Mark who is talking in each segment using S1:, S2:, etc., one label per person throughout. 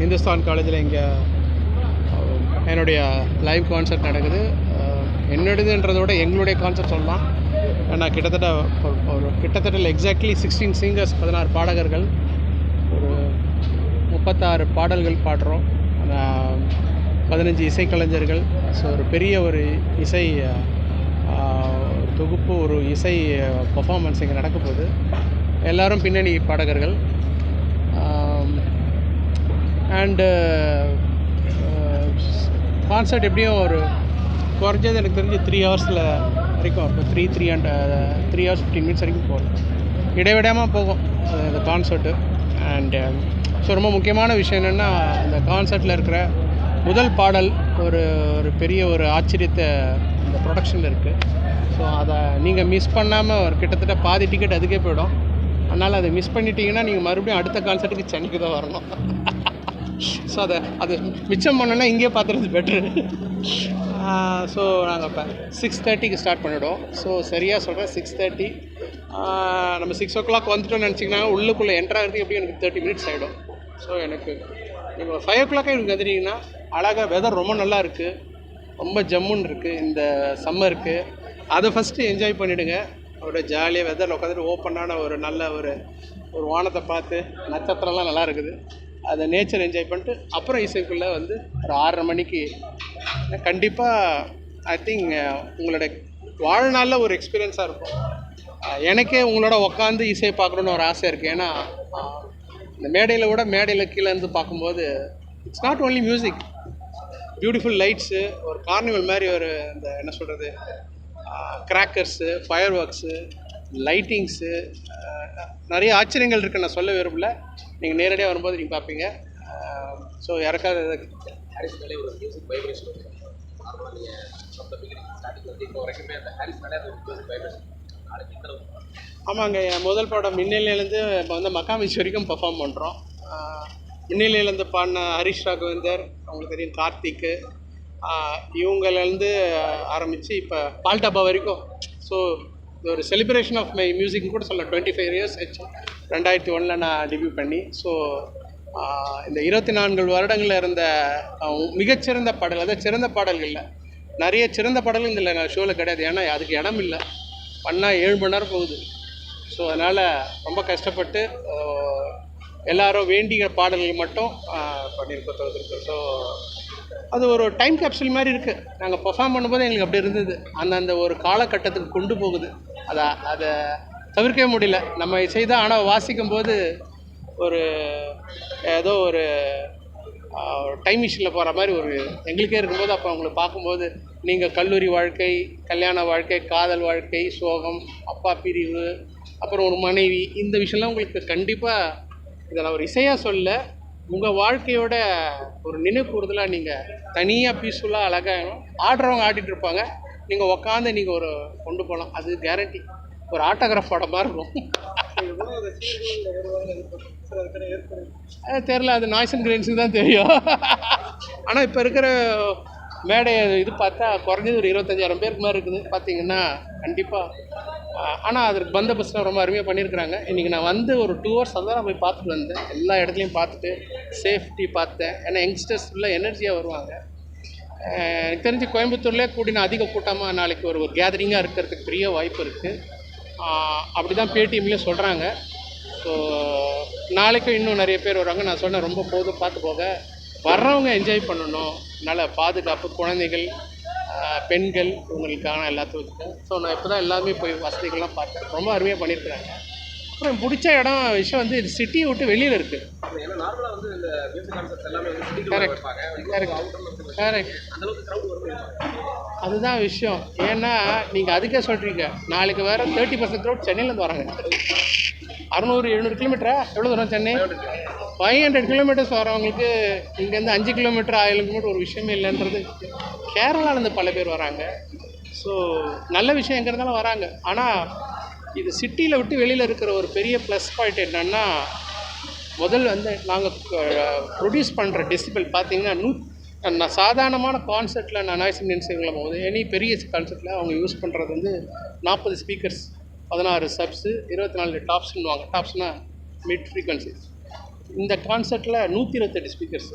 S1: இந்துஸ்தான் காலேஜில் இங்கே என்னுடைய லைவ் கான்சர்ட் நடக்குது. அஹ், என்னுடையதுன்றதை விட எங்களுடைய கான்சர்ட் சொல்லலாம். நான் கிட்டத்தட்ட ஒரு- கிட்டத்தட்ட எக்ஸாக்ட்லி சிக்ஸ்டீன் சிங்கர்ஸ் பதினாறு பாடகர்கள் ஒரு முப்பத்தாறு பாடல்கள் பாடுறோம். பதினஞ்சு இசைக்கலைஞர்கள் ஸோ ஒரு பெரிய ஒரு இசை தொகுப்பு ஒரு இசை பர்ஃபாமன்ஸ் இங்கே நடக்க போகுது. எல்லோரும் பின்னணி பாடகர்கள். அண்டு கான்சர்ட் uh, uh, எப்படியும் ஒரு குறைஞ்சது எனக்கு தெரிஞ்சு த்ரீ ஹவர்ஸில் வரைக்கும் இருக்கும். Three three and three hours fifteen minutes வரைக்கும் போகும். இடைவிடாமல் போகும் அந்த இந்த கான்சர்ட்டு அண்டு ஸோ ரொம்ப முக்கியமான விஷயம் என்னென்னா அந்த கான்சர்ட்டில் இருக்கிற முதல் பாடல் ஒரு ஒரு பெரிய ஒரு ஆச்சரியத்தை இந்த ப்ரொடக்ஷனில் இருக்குது ஸோ அதை நீங்கள் மிஸ் பண்ணாமல் ஒரு கிட்டத்தட்ட பாதி டிக்கெட் அதுக்கே போயிடும். அதனால் அதை மிஸ் பண்ணிட்டீங்கன்னா நீங்கள் மறுபடியும் அடுத்த கான்சர்ட்டுக்கு சென்னைக்கு தான் வரணும். ஸோ அதை அது மிச்சம் பண்ணோன்னா இங்கேயே பார்த்துறது பெட்ரு ஸோ நாங்கள் இப்போ சிக்ஸ் தேர்ட்டிக்கு ஸ்டார்ட் பண்ணிவிடுவோம் ஸோ சரியாக சொல்கிறேன் சிக்ஸ் தேர்ட்டி நம்ம சிக்ஸ் ஓ கிளாக் வந்துட்டோம்னு நினச்சிங்கன்னா உள்ளுக்குள்ளே என்ட்ராகிறதுக்கு எப்படியும் எனக்கு தேர்ட்டி மினிட்ஸ் ஆகிடும் ஸோ எனக்கு நீங்கள் ஃபைவ் ஓ கிளாக்கே எனக்கு வந்துட்டீங்கன்னா அழகாக வெதர் ரொம்ப நல்லா இருக்குது ரொம்ப ஜம்முன்னு இருக்குது இந்த சம்மருக்கு அதை ஃபஸ்ட்டு என்ஜாய் பண்ணிவிடுங்க அப்படியே ஜாலியாக வெதரில் உட்காந்துட்டு ஓப்பனான ஒரு நல்ல ஒரு ஒரு வானத்தை பார்த்து நட்சத்திரம்லாம் நல்லா இருக்குது. அதை நேச்சர் என்ஜாய் பண்ணிட்டு அப்புறம் இசைக்குள்ளே வந்து ஒரு ஆறரை மணிக்கு கண்டிப்பாக ஐ திங்க் உங்களோட வாழ்நாளில் ஒரு எக்ஸ்பீரியன்ஸாக இருக்கும். எனக்கே உங்களோட உட்காந்து இசையை பார்க்கணுன்னு ஒரு ஆசை இருக்குது ஏன்னா இந்த மேடையில் விட மேடையில் கீழே இருந்து பார்க்கும்போது it's not only music beautiful lights ஒரு கார்னிவல் மாதிரி ஒரு இந்த என்ன சொல்கிறது கிராக்கர்ஸு ஃபயர் ஒர்க்ஸு லைட்டிங்ஸு நிறைய ஆச்சரியங்கள் இருக்குது நான் சொல்ல விரும்பல. நீங்கள் நேரடியாக வரும்போது நீங்கள் பார்ப்பீங்க. ஸோ யாருக்காவது
S2: ஹாரிஸ் மேலே ஒரு மியூசிக் வைப்ரேஷன் ஹாரிஸ் மேலே
S1: ஆமாங்க. என் முதல் படம் மின்னிலேருந்து இப்போ வந்து மக்காமிச் வரைக்கும் பர்ஃபார்ம் பண்ணுறோம் மின்னிலேருந்து பாடின ஹரிஷ் ராகவேந்தர் அவங்களுக்கு தெரியும் கார்த்திக்கு. இவங்கலேருந்து ஆரம்பித்து இப்போ பால்டாபா வரைக்கும். ஸோ ஒரு செலிப்ரேஷன் ஆஃப் மை மியூசிக்னு கூட சொல்ல டுவெண்ட்டி ஃபைவ் இயர்ஸ் ஆச்சு. ரெண்டாயிரத்தி ஒன்றில் நான் டெபியூ பண்ணி. ஸோ இந்த இருபத்தி நான்கு வருடங்களில் இருந்த மிகச்சிறந்த பாடல் அதாவது சிறந்த பாடல்களில் நிறைய சிறந்த பாடல்கள் இந்த ஷோவில் கிடையாது. ஏன்னா அதுக்கு இடம் இல்லை பண்ணால் ஏழு மணி நேரம் போகுது. ஸோ அதனால் ரொம்ப கஷ்டப்பட்டு எல்லாரும் வேண்டிய பாடல்கள் மட்டும் பண்ணியிருக்கோம் தவிர்த்துருக்கோம் ஸோ அது ஒரு டைம் கேப்சூல் மாதிரி இருக்குது நாங்கள் பர்ஃபார்ம் பண்ணும்போது எங்களுக்கு அப்படி இருந்தது. அந்த அந்த ஒரு காலகட்டத்துக்கு கொண்டு போகுது. அதை அதை தவிர்க்கவே முடியல. நம்ம செய்தால் ஆனால் வாசிக்கும் போது ஒரு ஏதோ ஒரு டைம் மிஷினில் போகிற மாதிரி ஒரு எங்களுக்கே இருக்கும்போது அப்போ அவங்களை பார்க்கும்போது நீங்கள் கல்லூரி வாழ்க்கை கல்யாண வாழ்க்கை காதல் வாழ்க்கை சோகம் அப்பா பிரிவு அப்புறம் ஒரு மனைவி இந்த விஷயம்லாம் உங்களுக்கு கண்டிப்பாக இதை நான் ஒரு இசையாக சொல்ல உங்கள் வாழ்க்கையோட ஒரு நினைக்கூறுதலாக நீங்கள் தனியாக பீஸ்ஃபுல்லாக அழகாக ஆடுறவங்க ஆடிட்டு இருப்பாங்க. நீங்கள் உக்காந்து நீங்கள் ஒரு கொண்டு போகலாம் அது கேரண்டி ஒரு ஆட்டோகிராஃப் படமாக இருக்கும். தெரில அது நாய்ஸ் அண்ட் கிரீன்ஸுக்கு தான் தெரியும். ஆனால் இப்போ இருக்கிற மேடை இது பார்த்தா குறைஞ்சது ஒரு இருபத்தஞ்சாயிரம் பேருக்கு மாதிரி இருக்குது. பார்த்தீங்கன்னா கண்டிப்பாக ஆனால் அதற்கு பந்தோபஸ்லாம் ரொம்ப அருமையாக பண்ணியிருக்கிறாங்க. இன்றைக்கி நான் வந்து ஒரு டூ ஹவர்ஸ் தான் நான் போய் பார்த்துட்டு வந்தேன். எல்லா இடத்துலையும் பார்த்துட்டு சேஃப்டி பார்த்தேன். ஏன்னா யங்ஸ்டர்ஸ் ஃபுல்லாக எனர்ஜியாக வருவாங்க. எனக்கு தெரிஞ்சு கோயம்புத்தூர்லேயே கூடின அதிக கூட்டமாக நாளைக்கு ஒரு ஒரு கேதரிங்காக இருக்கிறதுக்கு பெரிய வாய்ப்பு இருக்குது அப்படி தான் பேடிஎம்லேயும் சொல்கிறாங்க ஸோ நாளைக்கும் இன்னும் நிறைய பேர் வருவாங்க. நான் சொன்னேன் ரொம்ப போதும் பார்த்து போக. வர்றவங்க என்ஜாய் பண்ணணும். அதனால் பாதுகாப்பு குழந்தைகள் பெண்கள் இவங்களுக்கான எல்லாத்துக்கும். ஸோ நான் இப்போ தான் எல்லாமே போய் வசதிகள்லாம் பார்த்தேன் ரொம்ப அருமையாக பண்ணியிருக்கிறாங்க. அப்புறம் பிடிச்ச இடம் விஷயம் வந்து இது சிட்டியை விட்டு வெளியில் இருக்குது கரெக்ட் கரெக்ட்
S2: வரும்
S1: அதுதான் விஷயம். ஏன்னா நீங்கள் அதுக்கே சொல்கிறீங்க நாளைக்கு வேறு தேர்ட்டி பர்சன்ட் க்ரௌட் சென்னையிலேருந்து வராங்க. அறநூறு எழுநூறு கிலோமீட்டரா எவ்வளோ தூரம் சென்னை? ஃபைவ் ஹண்ட்ரட் கிலோமீட்டர்ஸ் வரவங்களுக்கு இங்கேருந்து அஞ்சு கிலோமீட்டர் ஆயிரம் கிலோமீட்டர் ஒரு விஷயமே இல்லைன்றது கேரளாலேருந்து பல பேர் வராங்க. ஸோ நல்ல விஷயம் எங்கே இருந்தாலும் வராங்க. ஆனால் இது சிட்டியில் விட்டு வெளியில் இருக்கிற ஒரு பெரிய ப்ளஸ் பாயிண்ட் என்னென்னா முதல் வந்து நாங்கள் ப்ரொடியூஸ் பண்ணுற டெசிபிள் பார்த்தீங்கன்னா நூ நான் சாதாரணமான கான்செர்ட்டில் நான் நாய்ஸ் இண்டியன்ஸுங்களை போது எனி பெரிய கான்செர்ட்டில் அவங்க யூஸ் பண்ணுறது வந்து நாற்பது ஸ்பீக்கர்ஸ் பதினாறு சப்ஸு இருபத்தி நாலு டாப்ஸ்னுவாங்க டாப்ஸ்னால் மிட் ஃப்ரீக்வன்சி இந்த கான்சர்ட்டில் நூற்றி இருபத்தெட்டு ஸ்பீக்கர்ஸ்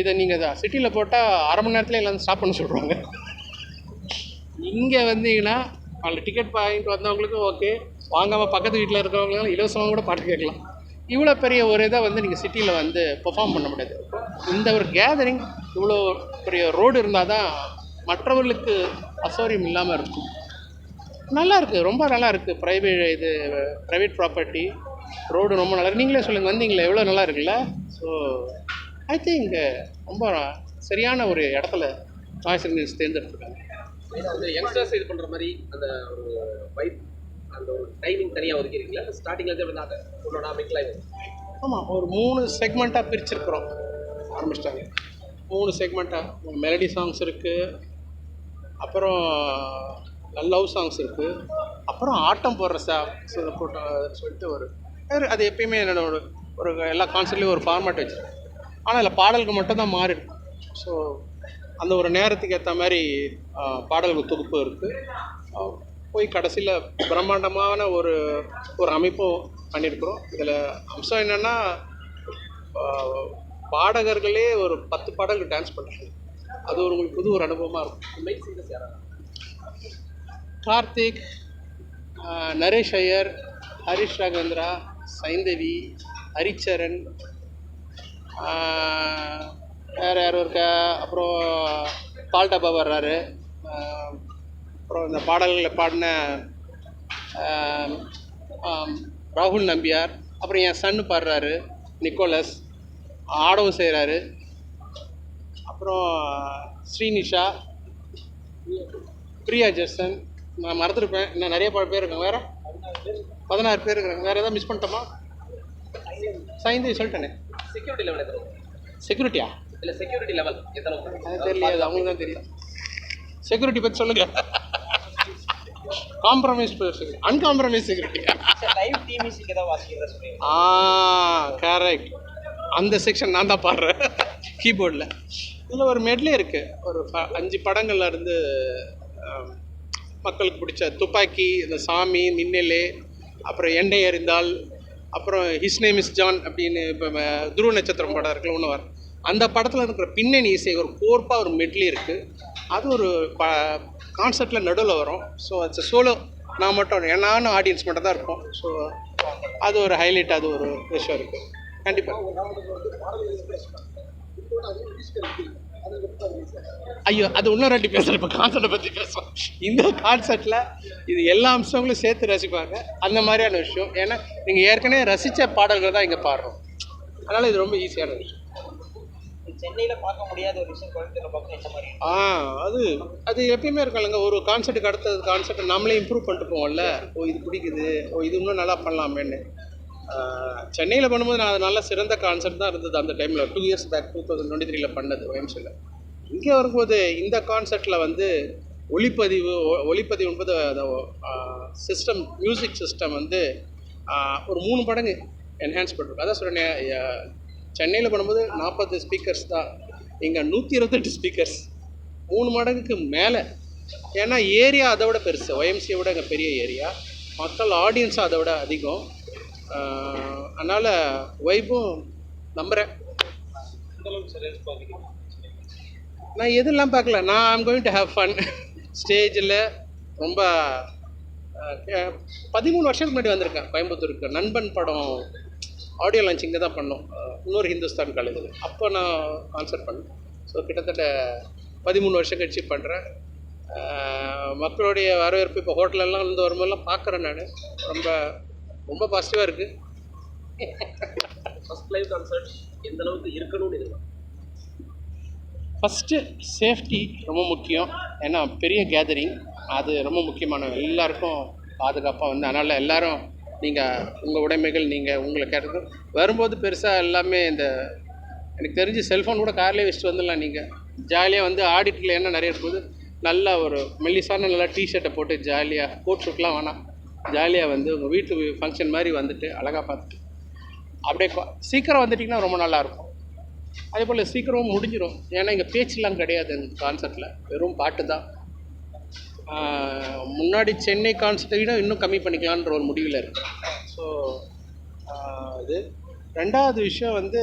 S1: இதை நீங்கள் சிட்டியில் போட்டால் அரை மணி நேரத்தில் எல்லாம் ஸ்டாப் பண்ண சொல்கிறாங்க இங்கே வந்தீங்கன்னா அதில் டிக்கெட் வாங்கிட்டு வந்தவங்களுக்கும் ஓகே வாங்காமல் பக்கத்து வீட்டில் இருக்கிறவங்களும் இலவசமாக கூட பாட்டு கேட்கலாம். இவ்வளோ பெரிய ஒரு இதை வந்து நீங்கள் சிட்டியில் வந்து பெர்ஃபார்ம் பண்ண முடியாது. இந்த ஒரு கேதரிங் இவ்வளோ பெரிய ரோடு இருந்தால் தான் மற்றவர்களுக்கு அசௌரியம் இல்லாமல் இருக்கும். நல்லா இருக்குது ரொம்ப நல்லா இருக்குது ப்ரைவேட் இது ப்ரைவேட் ப்ராப்பர்ட்டி ரோடு ரொம்ப நல்லா இருக்கு. நீங்களே சொல்லுங்கள் வந்தீங்களே எவ்வளோ நல்லா இருக்குல்ல? ஸோ ஐ திங்க் ரொம்ப சரியான ஒரு இடத்துல நாய்ஸ் நியூஸ் தேர்ந்தெடுத்துருக்காங்க.
S2: யங்ஸ்டர்ஸ் இது பண்ணுற மாதிரி அந்த ஒரு வைப் அந்த ஒரு டைமிங் தனியாக ஒதுக்கிருக்கீங்களா? ஸ்டார்டிங்லேருந்து எப்படி தான் உன்னோட மிக்லாய்
S1: ஆமாம் ஒரு மூணு செக்மெண்ட்டாக பிரிச்சிருக்கிறோம். ஆரம்பிச்சிட்டாங்க. மூணு செக்மெண்ட்டாக மெலடி சாங்ஸ் இருக்குது அப்புறம் லவ் சாங்ஸ் இருக்குது அப்புறம் ஆட்டம் போடுற சாங்ஸ் போட்டு சொல்லிட்டு ஒரு- அது எப்பயுமே என்னோட ஒரு ஒரு எல்லா கான்சர்ட்லேயும் ஒரு ஃபார்மேட் வச்சுருக்கேன் ஆனால் அதில் பாடலுக்கு மட்டும் தான் மாறி இருக்கும் ஸோ அந்த ஒரு நேரத்துக்கு ஏற்ற மாதிரி பாடல்கள் தொகுப்பு இருக்குது போய் கடைசியில் பிரம்மாண்டமான ஒரு ஒரு அமைப்பும் பண்ணியிருக்கிறோம் இதில் அம்சம் என்னென்னா பாடகர்களே ஒரு பத்து பாடல்கள் டான்ஸ் பண்ணுறாங்க அது ஒரு உங்களுக்கு புது ஒரு அனுபவமாக இருக்கும். கார்த்திக் நரேஷ் ஐயர் ஹரிஷ் ராகவேந்திரா சைந்தவி ஹரிச்சரன் வேறு யாரும் இருக்கா? அப்புறம் பால்டப்பா வர்றாரு. அப்புறம் இந்த பாடல்களை பாடின ராகுல் நம்பியார் அப்புறம் என் சன்னு பாடுறாரு நிக்கோலஸ் ஆடவும் செய்கிறாரு அப்புறம் ஸ்ரீனிஷா பிரியா ஜெர்சன். நான் மறந்துருப்பேன். இன்னும் நிறைய பேர் இருக்காங்க. வேறு? பதினாறு பேர் இருக்காங்க வேறு எதாவது மிஸ் பண்ணிட்டோமா? சைந்தவி சொல்லிட்டேனே.
S2: செக்யூரிட்டி லெவல்
S1: செக்யூரிட்டியா
S2: இல்லை செக்யூரிட்டி லெவல் எத்தனை?
S1: அது தெரியல அது அவங்களுக்கு தான் தெரியும் செக்யூரிட்டி பற்றி சொல்லுங்க. Compromise uncompromise security
S2: live team music ஏதாவது வாசிக்கிறதா சொல்றீங்க
S1: ஆ கரெக்ட் அந்த செக்ஷன் நான் தான் பாடுறேன். கீபோர்டில் இதில் ஒரு மெட்லே இருக்குது ஒரு அஞ்சு படங்கள்ல இருந்து ஆம், மக்களுக்கு பிடிச்ச துப்பாக்கி இந்த சாமி மின்னலே அப்புறம் எண்ணெய் எறிந்தால் அப்புறம் ஹிஸ் நேம் இஸ் ஜான் அப்படின்னு இப்போ துருவ நட்சத்திரம் படம் இருக்குல்ல ஒன்று வரும். அந்த படத்தில் இருக்கிற பின்னணி இசை ஒரு கோர்ப்பாக ஒரு மெட்லி இருக்குது அது ஒரு ப கான்செப்டில் நடுவில் வரும். ஸோ அது சோலோ நான் மட்டும் நானும் ஆடியன்ஸ் மட்டும் தான் இருப்போம். ஸோ அது ஒரு ஹைலைட் அது ஒரு விஷயம் இருக்குது கண்டிப்பாக ஐயோ அது இன்னும் ரெண்டு பேசுகிறேன் இப்போ கான்சர்ட்டை பற்றி பேசுவோம். இந்த கான்சர்ட்டில் இது எல்லா அம்சங்களும் சேர்த்து ரசிப்பாங்க. அந்த மாதிரியான விஷயம். ஏன்னா நீங்கள் ஏற்கனவே ரசித்த பாடல்கள் தான் இங்கே பாடுறோம். அதனால் இது ரொம்ப ஈஸியான விஷயம்.
S2: சென்னையில் பார்க்க முடியாத ஒரு விஷயம் கோயம்புத்தூரில் பார்க்க இந்த மாதிரி.
S1: ஆ அது அது எப்பயுமே இருக்கலங்க ஒரு கான்செர்ட்டுக்கு அடுத்தது கான்செர்ட் நம்மளே இம்ப்ரூவ் பண்ணிட்டு போவோம்ல. ஓ இது பிடிக்குது. ஓ இது இன்னும் நல்லா பண்ணலாமேன்னு. சென்னையில் பண்ணும்போது நான் அது நல்ல சிறந்த கான்செப்ட் தான் இருந்தது அந்த டைமில் two years back two thousand twenty த்ரீல பண்ணது ஒயம்சில் இங்கே வரும்போது இந்த கான்செர்ட்டில் வந்து ஒளிப்பதிவு ஒளிப்பதிவு என்பது அந்த சிஸ்டம் மியூசிக் சிஸ்டம் வந்து ஒரு மூணு மடங்கு என்ஹான்ஸ் பண்ணிருக்கும் அதான் சொல்கிறேன் சென்னையில் பண்ணும்போது நாற்பது ஸ்பீக்கர்ஸ் தான். இங்கே நூற்றி இருபத்தெட்டு ஸ்பீக்கர்ஸ் மூணு மடங்குக்கு மேலே. ஏன்னா ஏரியா அதை விட பெருசு. ஒயம்சியை விட இங்கே பெரிய ஏரியா மக்கள் ஆடியன்ஸும் அதை விட அதிகம். அதனால் வைப்பும் நம்புகிறேன் நான் எதுலாம் பார்க்கல? நான் I'm going to have fun ஸ்டேஜில் ரொம்ப பதிமூணு வருஷத்துக்கு முன்னாடி வந்திருக்கேன் கோயம்புத்தூருக்கு. நண்பன் படம் ஆடியோ லான்ச் இங்கே தான் பண்ணோம். இன்னொரு ஹிந்துஸ்தான் காலேஜில். அப்போ நான் கான்சர்ட் பண்ணேன். ஸோ கிட்டத்தட்ட பதிமூணு வருஷம் கழிச்சு பண்ணுறேன் மக்களுடைய வரவேற்பு இப்போ ஹோட்டலெல்லாம் இருந்து வரும்போதெல்லாம் பார்க்குறேன் நான். ரொம்ப ரொம்ப பாசிட்டிவாக இருக்குது
S2: ஃபர்ஸ்ட் லைவ் கான்சர்ட் எந்த அளவுக்கு இருக்கணும்னு எதிர்பார்க்கும்
S1: ஃபஸ்ட்டு சேஃப்டி ரொம்ப முக்கியம். ஏன்னா பெரிய கேதரிங் அது ரொம்ப முக்கியமான எல்லாருக்கும் பாதுகாப்பாக வந்து அதனால் எல்லாரும் நீங்கள் உங்கள் உடைமைகள் நீங்கள் உங்களை கேட்டது வரும்போது பெருசாக எல்லாமே இந்த எனக்கு தெரிஞ்சு செல்ஃபோன் கூட கார்லேயே வச்சுட்டு வந்துடலாம் நீங்கள் ஜாலியாக வந்து ஆடிட்டில் என்ன நிறைய இருக்குது நல்ல ஒரு மெல்லிசான நல்லா டிஷர்ட்டை போட்டு ஜாலியாக கோட் ஷூட்லாம் வேணாம். ஜாலியாக வந்து உங்கள் வீட்டு ஃபங்க்ஷன் மாதிரி வந்துட்டு அழகாக பார்த்துட்டு. அப்படியே சீக்கிரம் வந்துட்டிங்கன்னா ரொம்ப நல்லாயிருக்கும். அதே போல் சீக்கிரமும் முடிஞ்சிடும் ஏன்னா இங்கே பேச்செல்லாம் கிடையாது இந்த கான்சர்ட்டில் வெறும் பாட்டு தான். முன்னாடி சென்னை கான்சர்ட்டை விட இன்னும் கம்மி பண்ணிக்கலான்ற ஒரு முடிவில் இருக்கு. ஸோ இது. ரெண்டாவது விஷயம் வந்து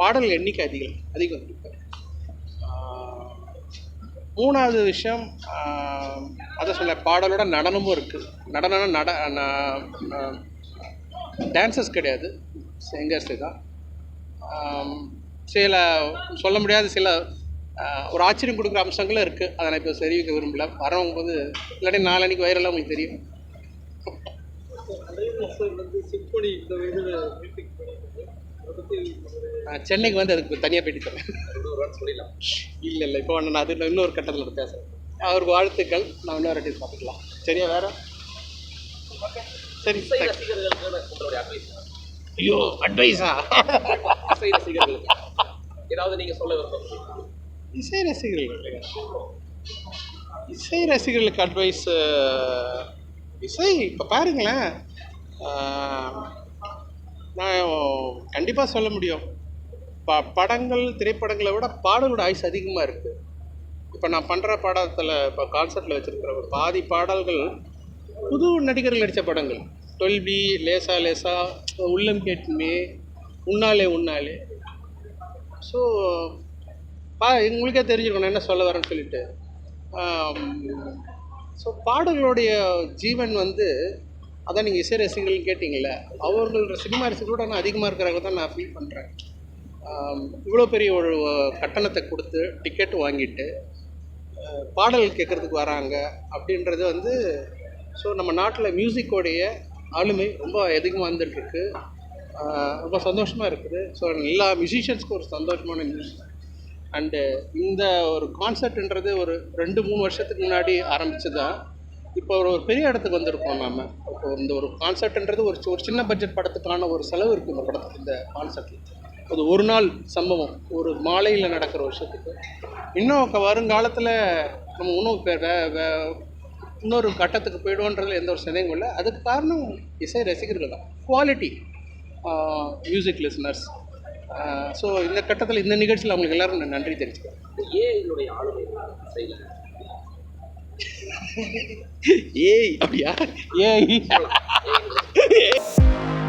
S1: பாடல் எண்ணிக்கை அதிகம் அதிகம். இருக்குது மூணாவது விஷயம் அதை சொல்ல பாடலோட நடனமும் இருக்குது நடனம் நட டான்சஸ் கிடையாது. சிங்கர்ஸு தான். சில சொல்ல முடியாத சில ஒரு ஆச்சரியம் கொடுக்குற அம்சங்களும் இருக்குது அதை நான் இப்போ தெரிவிக்க விரும்பல. வரவங்க வந்து இல்லாட்டி நாலனைக்கு வைரலாக உங்களுக்கு தெரியும்.
S3: சிம்பொனி இந்த
S1: சென்னைக்கு வந்து அதுக்கு தனியாக போயிட்டு தரேன். இல்லை இல்லை இப்போ நான் அது இன்னொரு கட்டத்தில் பேசுகிறேன் அவருக்கு வாழ்த்துக்கள். நான் இன்னொரு வாட்டி பார்த்துக்கலாம். சரியா வேற? சரி
S2: ரசிகர்களுக்கு
S1: ஐயோ அட்வைஸா
S2: இசை ரசிகர்களுக்கு ஏதாவது நீங்க சொல்ல விரும்புறீங்க
S1: இசை ரசிகர்கள் இசை ரசிகர்களுக்கு அட்வைஸ் இசை இப்போ பாருங்களேன். நான் கண்டிப்பாக சொல்ல முடியும். ப படங்கள் திரைப்படங்களை விட பாடலோட ஆயுஸ் அதிகமாக இருக்குது இப்போ நான் பண்ணுற பாடத்தில் இப்போ கான்செப்டில் வச்சுருக்கிற ஒரு பாதி பாடல்கள் புது நடிகர்கள் நடித்த படங்கள். டொல்பி லேசா லேசா உள்ளம் கேட்டுமே உன்னாலே உன்னாலே. ஸோ பா உங்களுக்கே தெரிஞ்சிருக்கணும் என்ன சொல்ல வரேன்னு சொல்லிட்டு. ஸோ பாடல்களுடைய ஜீவன் வந்து அதான் நீங்கள் இசை ரசிகர்கள் கேட்டிங்கல்ல அவர்கள் சினிமா ரசிகர்களோட நான் அதிகமாக இருக்கிறாங்க தான் நான் ஃபீல் பண்ணுறேன் இவ்வளோ பெரிய ஒரு கட்டணத்தை கொடுத்து டிக்கெட் வாங்கிட்டு பாடல் கேட்குறதுக்கு வராங்க அப்படின்றது வந்து ஸோ நம்ம நாட்டில் மியூசிக்கோடைய ஆளுமை ரொம்ப அதிகமாக வந்துட்டுருக்கு ரொம்ப சந்தோஷமாக இருக்குது. ஸோ எல்லா மியூசிஷியன்ஸ்க்கும் ஒரு சந்தோஷமான நியூஸ் அண்டு இந்த ஒரு கான்சர்ட்ன்றது ஒரு ரெண்டு மூணு வருஷத்துக்கு முன்னாடி ஆரம்பித்து தான் இப்போ ஒரு ஒரு பெரிய இடத்துக்கு வந்திருக்கோம் நாம். இப்போ இந்த ஒரு கான்செர்ட்ன்றது ஒரு சி- ஒரு சின்ன பட்ஜெட் படத்துக்கான ஒரு செலவு இருக்குது இந்த படத்துக்கு இந்த கான்செர்ட்டில் அது ஒரு நாள் சம்பவம் ஒரு மாலையில் நடக்கிற வருஷத்துக்கு இன்னும் வருங்காலத்தில் நம்ம இன்னும் வே- வே- இன்னொரு கட்டத்துக்கு போயிடுவோன்றதுல எந்த ஒரு சந்தேகமும் இல்லை. அதுக்கு காரணம் இசை ரசிகர்கள் தான். குவாலிட்டி மியூசிக் லிசனர்ஸ் ஸோ இந்த கட்டத்தில் இந்த நிகழ்ச்சியில் அவங்களுக்கு எல்லாரும் நன்றி தெரிவிச்சுக்கிறேன்.
S2: ஏன் ஏஐனுடைய ஆளுமை E
S1: aí, E aí, E aí?